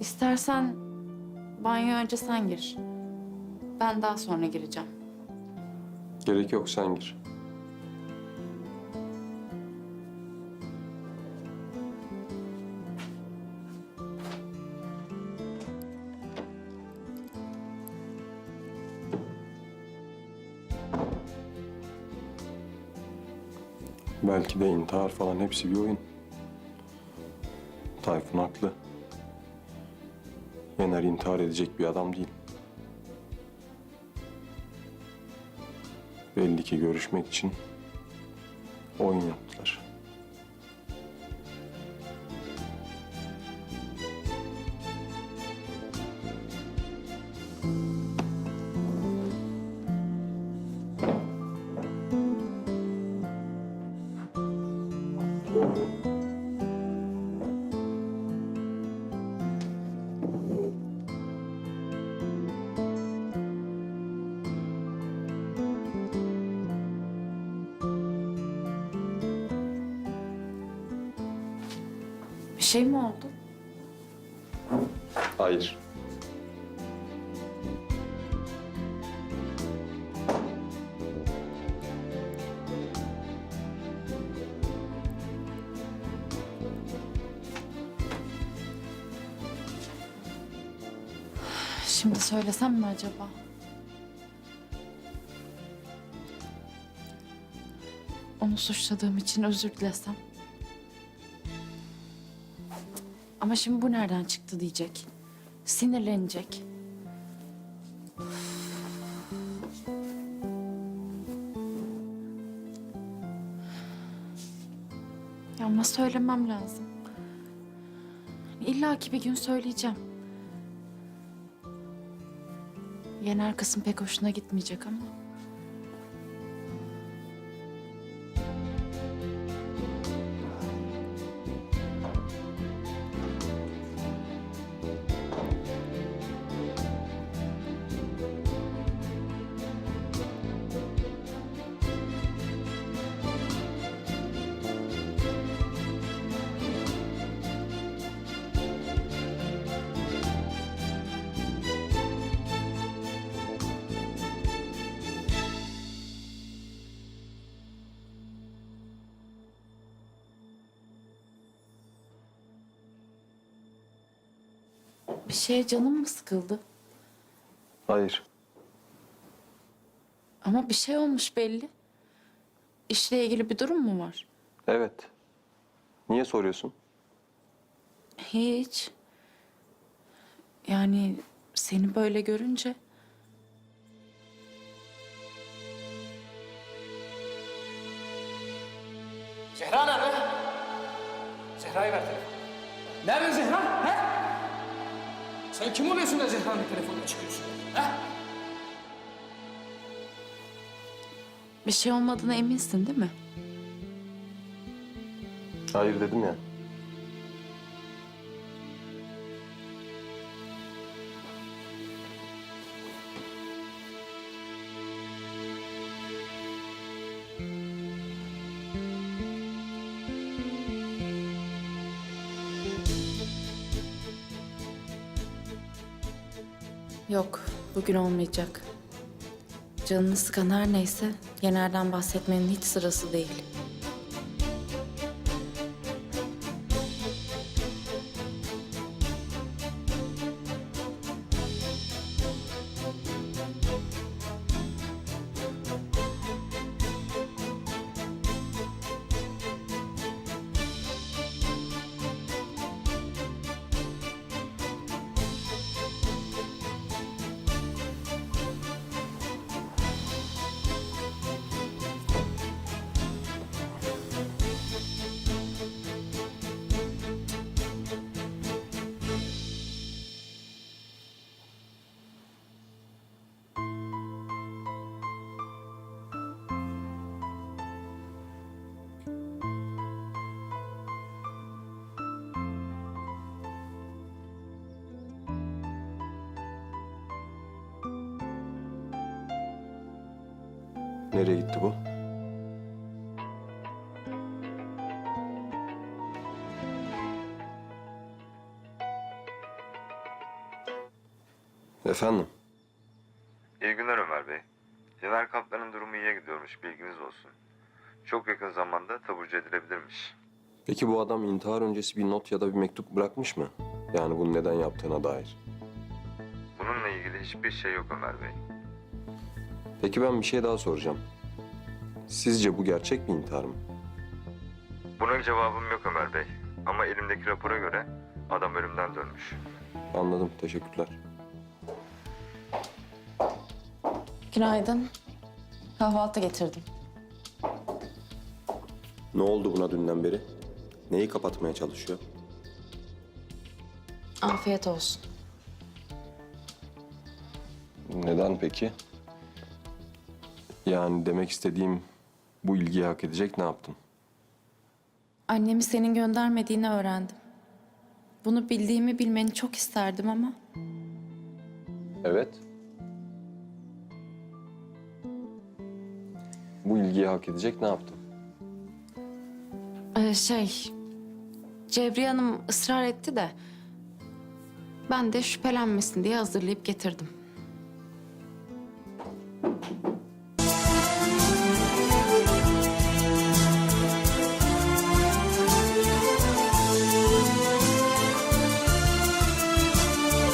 İstersen banyoya önce sen gir. Ben daha sonra gireceğim. Gerek yok sen gir. Belki de intihar falan hepsi bir oyun. Tayfun haklı. Yener intihar edecek bir adam değil. Belli ki görüşmek için oyun yaptılar. Bir şey mi oldu? Hayır. Şimdi söylesem mi acaba? Onu suçladığım için özür dilesem. Ama şimdi bu nereden çıktı diyecek. Sinirlenecek. Ya ama söylemem lazım. İlla ki bir gün söyleyeceğim. Yener kısım pek hoşuna gitmeyecek ama. Bir şeye canım mı sıkıldı? Hayır. Ama bir şey olmuş belli. İşle ilgili bir durum mu var? Evet. Niye soruyorsun? Hiç. Yani seni böyle görünce Zehra nerede? Zehra'yı ver telefonu. Nerede Zehra? He? Sen kim oluyorsun da Zehra'nın telefonuna çıkıyorsun? He? bir şey olmadığına eminsin değil mi? Hayır dedim ya. Yok, bugün olmayacak. Canını sıkan her neyse Yener'den bahsetmenin hiç sırası değil. Nereye gitti bu? Efendim? İyi günler Ömer Bey. Caner Kaplan'ın durumu iyiye gidiyormuş, bilginiz olsun. Çok yakın zamanda taburcu edilebilirmiş. Peki bu adam intihar öncesi bir not ya da bir mektup bırakmış mı? Yani bunu neden yaptığına dair. Bununla ilgili hiçbir şey yok Ömer Bey. Peki ben bir şey daha soracağım. Sizce bu gerçek bir intihar mı? Buna cevabım yok Ömer Bey. Ama elimdeki rapora göre adam ölümden dönmüş. Anladım. Teşekkürler. Günaydın. Kahvaltı getirdim. Ne oldu buna dünden beri? Neyi kapatmaya çalışıyor? Afiyet olsun. Neden peki? Yani demek istediğim bu ilgiyi hak edecek ne yaptın? Annemi senin göndermediğini öğrendim. Bunu bildiğimi bilmeni çok isterdim ama Evet. Bu ilgiyi hak edecek ne yaptın? Ee, şey, Cevriye Hanım ısrar etti de ben de şüphelenmesin diye hazırlayıp getirdim.